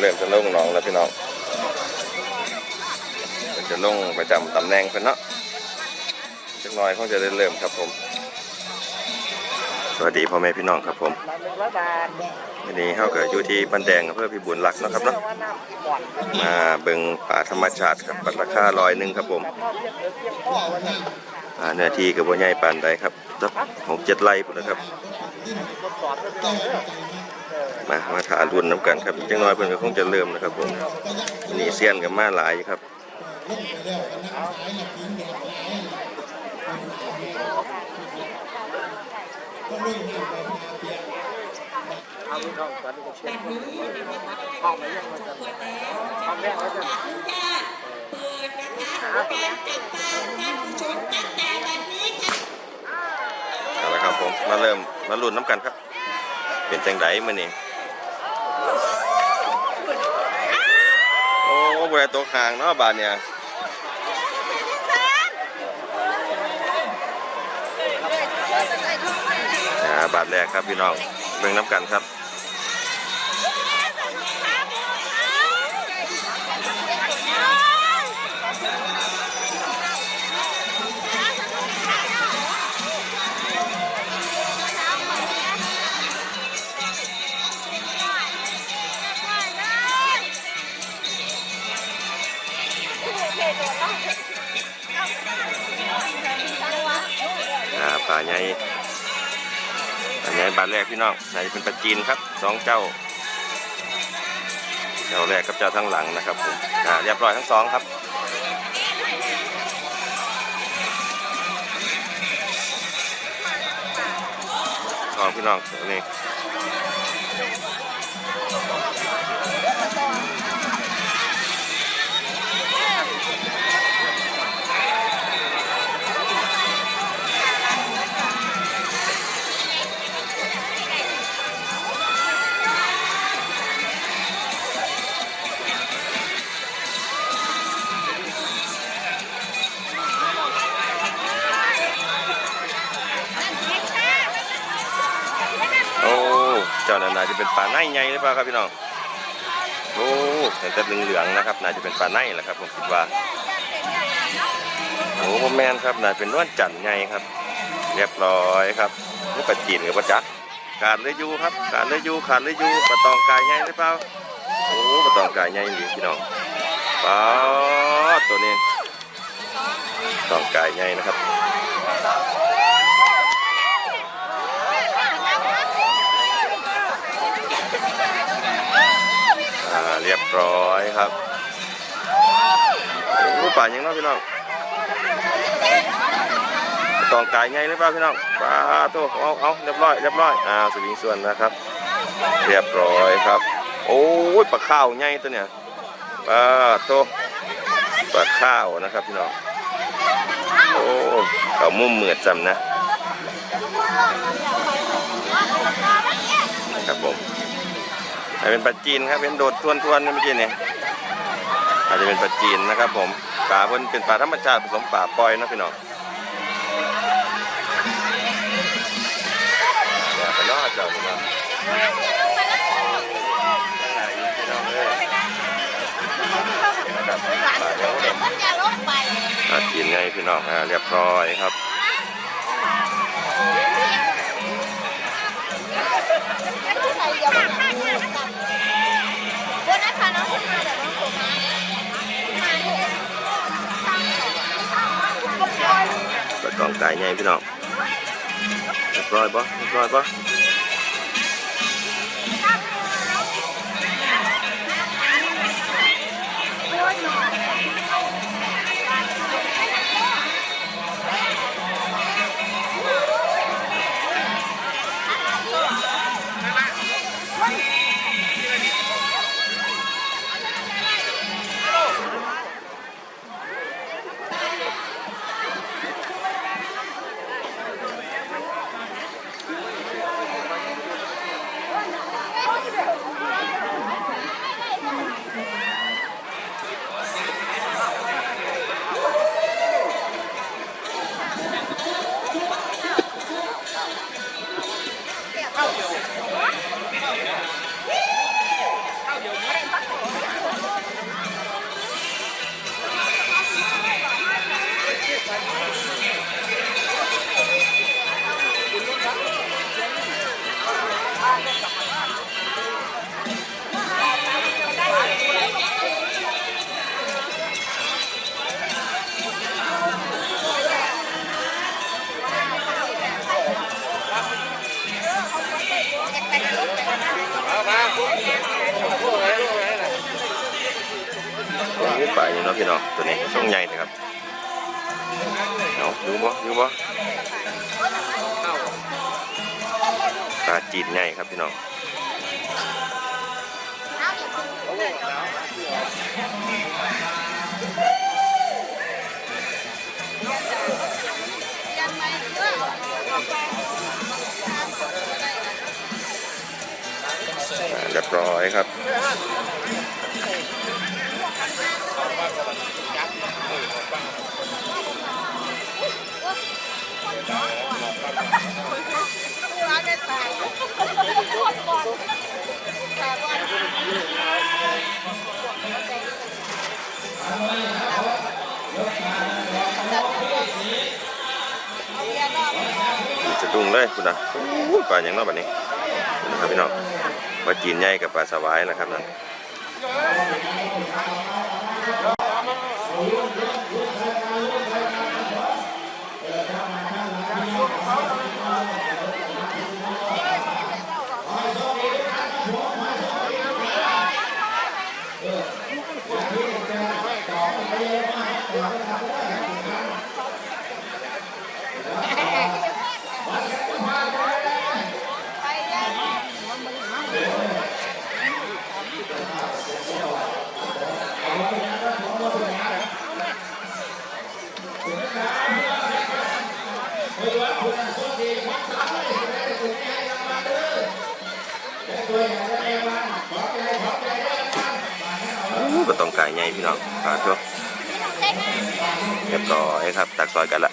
เริ่มจะลงหนองแล้วพี่น้องเพิ่นจะลงประจำตำแหน่งเพิ่นเนาะจักหน่อยคงจะได้เริ่มครับผม สวัสดีพ่อแม่พี่น้องครับผมนึ่งร้อยบาทวันนี้เขาก็อยู่ที่บันแดงอำเภอพิบูลรักนะครับเนาะว่าน้ำก่อนมาเบิงป่าธรรมชาติครับบัตราคาร้อยหนึ่งครับผมอเพียงเออเพียงพ่อวันนี้อ่าเนื้อที่กับว่าใหญ่ปานใดครับสักหกเจ็ดไร่พุ่นนะครับ มามาถารุ่นน้ำกันครับอีกจังน้อยเพิ่อนก็คงจะเริ่มนะครับผมนนี้เซียนกับมาหลายครับเอาพี่น้องตอนนี้ก็เช็คห้องไหนยังมาจะห้องแรกแล้วจะเปิดนะคะการจับตาการกุศลตั้งแต่วันนี้ค่ะเอาละครับผมมาเริ่มมารุ่นน้ำกันครับ เป็นจังไดมื้อนี้โอ้บริตัวห่างเนาะบาดเนี่ยอ่าบาทแรกครับพี่น้องเบิ่งน้ำกันครับ แรกพี่น้องไหนเป็นปลาจีนครับสองเจ้า เจ้าแรกกับเจ้าทั้งหลังนะครับผมอ่าเรียบร้อยทั้งสองครับทองพี่น้องตัวนี้ เจ้านั่นน่าจะเป็นปลาในใหญ่หรือเปล่าครับพี่น้องโอ้เห็นแต่เหลืองๆนะครับน่าจะเป็นปลาในแหละครับผมคิดว่าโอ้ผมแมนครับน่าเป็นนวลจันทร์ใหญ่ครับ เรียบร้อยครับนี่ปลาจีนกับปลาจักขาดเลยยูครับขาดเลยยูขาดเลยยูปลาตองกายใหญ่หรือเปล่าโอ้ปลาตองกายใหญ่ดีพี่น้องปลาตัวนี้ตองกายใหญ่นะครับ อ่าเรี ยบร้อยครับรูปป่ายังน้องพี่น้องตองกายไงหรือเปล่าพี่น้องปลาตัวเอาเอาเรียบร้อยเรียบร้อยอ่าสวิงส่วนนะครับ เรียบร้อยครับ โอ้ยปลาข้าวไงตัวเนี้ยปลาตัวปลาข้าวนะครับพี่น้องโอ้เขามุ่มเหมือดจำนะครับผมอา จจะเป็นปลาจีนครับเป็นโดดทวนทวนเมื่อกี้เนี่ยอาจจะเป็นปลาจีนนะครับ ผมปลาเพิ่นเป็นปลาธรรมชาติผสมปลาปล่อยนะพี่น้องอย่าไปล่อเจ้าพี่น้ององเอ้ยนะครับปลาจีนไงพี่น้องอ่าเรียบร้อยครับใส่เดี๋ยว ไก่ไงพี่น้องเรียบร้อยปะเรียบร้อยปะ ใหญ่นะครับเอาดูบ่ดูบ่ปลาจีนใหญ่ครับพี่น้องเรียบร้อยครับ จะดุ้งเลยคุณนะปลาอย่างนอกแบบนี้นะครับพี่น้องปลาจีนใหญ่กับปลาสวายนะครับนั่น ไป พี่น้องปลาตัวเรียบร้อยครับ ตักซอยกันละ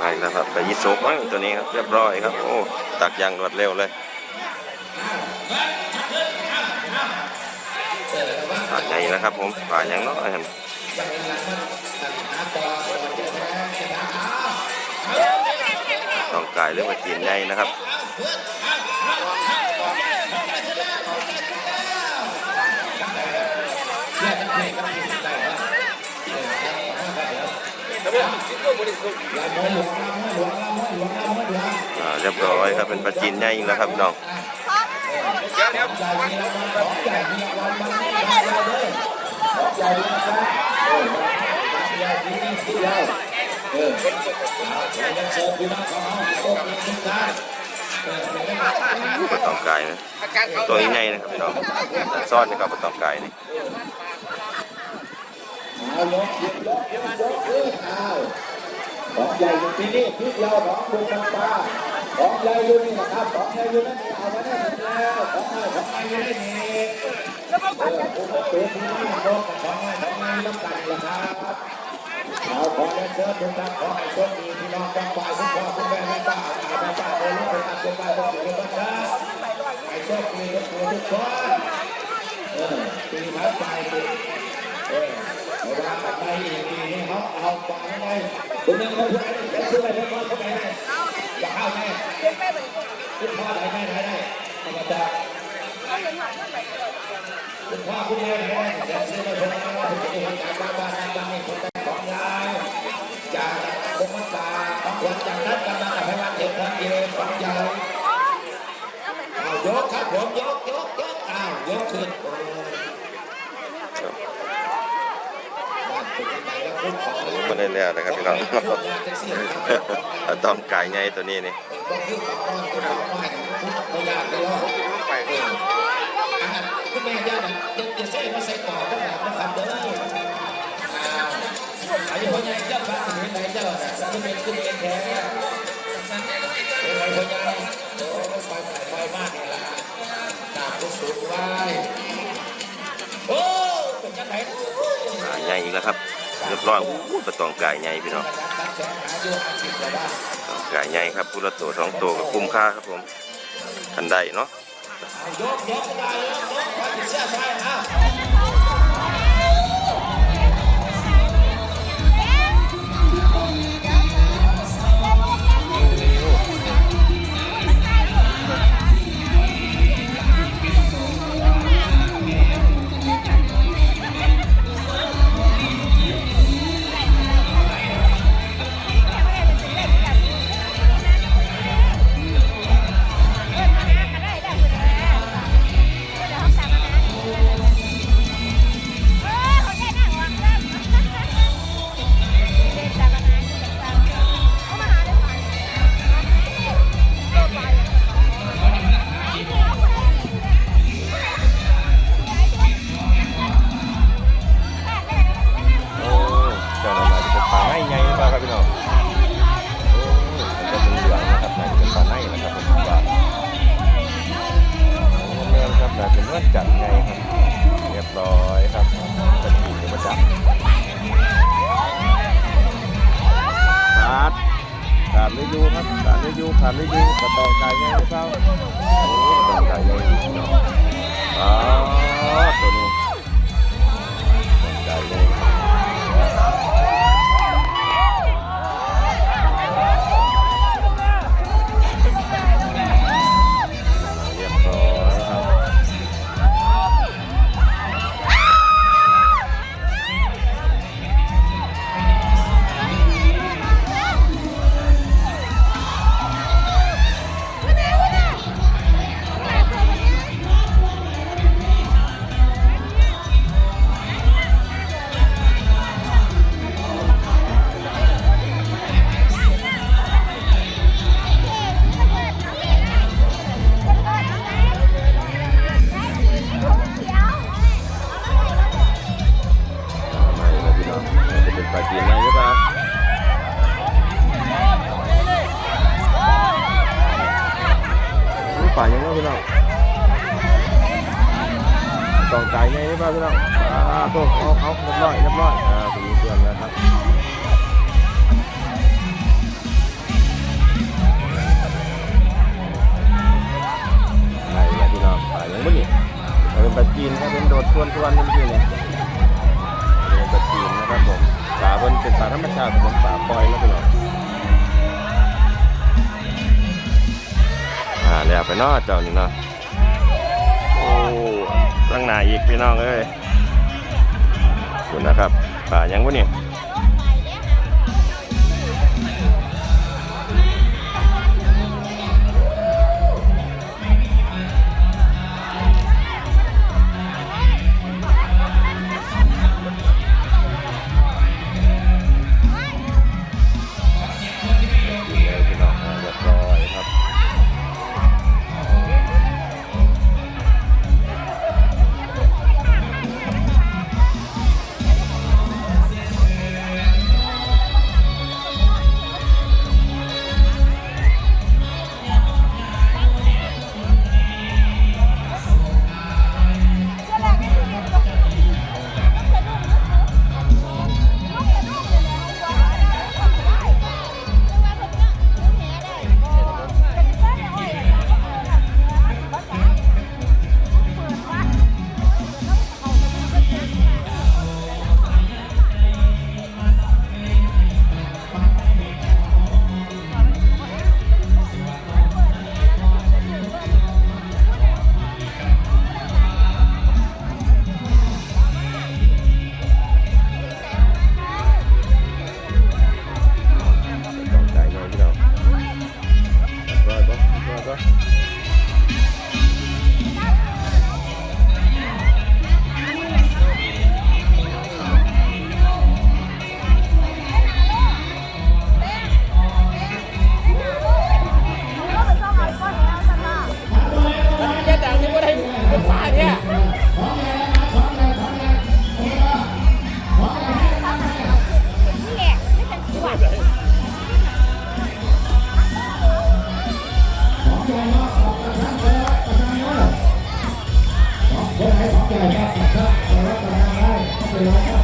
มาอีกแล้วครับไปยิโซกมั้งตัวนี้ครับเรียบร้อยครับ โอ้ ตักอยางรวดเร็วเลย ป่าใหญ่นะครับผมป่าอย่างน้อยครับต้องกายเรื่องว่าจีนใหญ่นะครับเรียบร้อยครับเป็นปลาจีนใหญ่แล้วครับน้อง ปลาตองกายนะตัวใหญ่ๆนะครับพี่น้องซ่อนนะครับปลาตองกายนี่ของใหญ่อยู่ที่นี่ที่เดียวของบุญน้ำปลา ของใหญ่อยู่นี่นะครับของใหญ่อยู่นั่นเอาไว้ได้แล้วของใหญ่ของใหญ่อยู่ได้นี่เออผมก็ตัวที่นี่นกของใหญ่ของใหญ่น้ำกันละครับเอาของเล่นเชิญทุกท่านขอให้โชคดีพี่น้องจังหวัดทุกพ่อทุกแม่แม่ป้าแม่ป้าเดินรถไปตัดเป็นไปทุกสิ่งทุกอย่างให้โชคดีทุกคนทุกคนเออปีถัดไปปีเออเวลาไปอีกปีนี้เขาเอาฟังไว้คุณยังเขาช่วยช่วยให้พ่อเขาได้อย่าเข้าแม่ คุณพ่อไหนแม่ไหนได้ธรรมดาคุณพ่อคุณแม่ไหนได้แต่ซื้อมาเป็นะไรคุณจะเห็นการบ้านบ้านบ้านนี่คนเป็นของยายจากคงมันตาของคนจากนั้นกำลังให้วันเด็กคนเดียวของยายเอายกครับผมยกยกยกอ้าวยกขึ้นโอ้บ้าน เป็นยังไงแล้วคุณขอยคนได้แล้วนะครับพี่น้องปลาตองกายใหญ่ตัวนี้นี่บอกคือของน้อยคือยไม่ากเลยหรอกเอออันนั้นคุณแม่ย่าใส่มาใส่ต่อก็แบบนะครับเด้ออายุพ่อใหญ่เจ้าบ้านเห็นไหนเจ้าน่ะสักเป็นขึ้นเป็นแท้เห็นไหมพ่อใหญ่โอ้ก็ไฟไฟไฟมากนี่ล่ะดาบก็สูงไว้โอ้เป็นจังไหนใหญ่อีกแล้วครับ เรียบร้อยอู้ปลาตองไก่ใหญ่พี่น้องตัดแขนาองไก่ใหญ่ครับผู้ละตัวสองตัวก็คุ้มค่าครับผมทันได้เนาะ ตองไก่ไงหรือเปล่าพี่น้องอ่าโตเอาเอาเรียบร้อยเรียบร้อยอ่าถึงเพื่อนแล้วครับไหนล่ะพี่น้องไปยังไม่หนีเป็นปลาจีนครับเป็นโดดทวนทวนนี่เมื่อกี้นี่เป็นปลาจีนนะครับผมปลาบนเป็นปลาธรรมชาติผมปลาปล่อยแล้วไปหน่อยอ่าแล้วไปนอเจ้านี่เนาะ หนาอีกพี่น้องเอ้ยคุณนะครับป่ายังวะเนี่ย ใหญ่ครับสักครับขอรับานให้เป็นร้อยครับ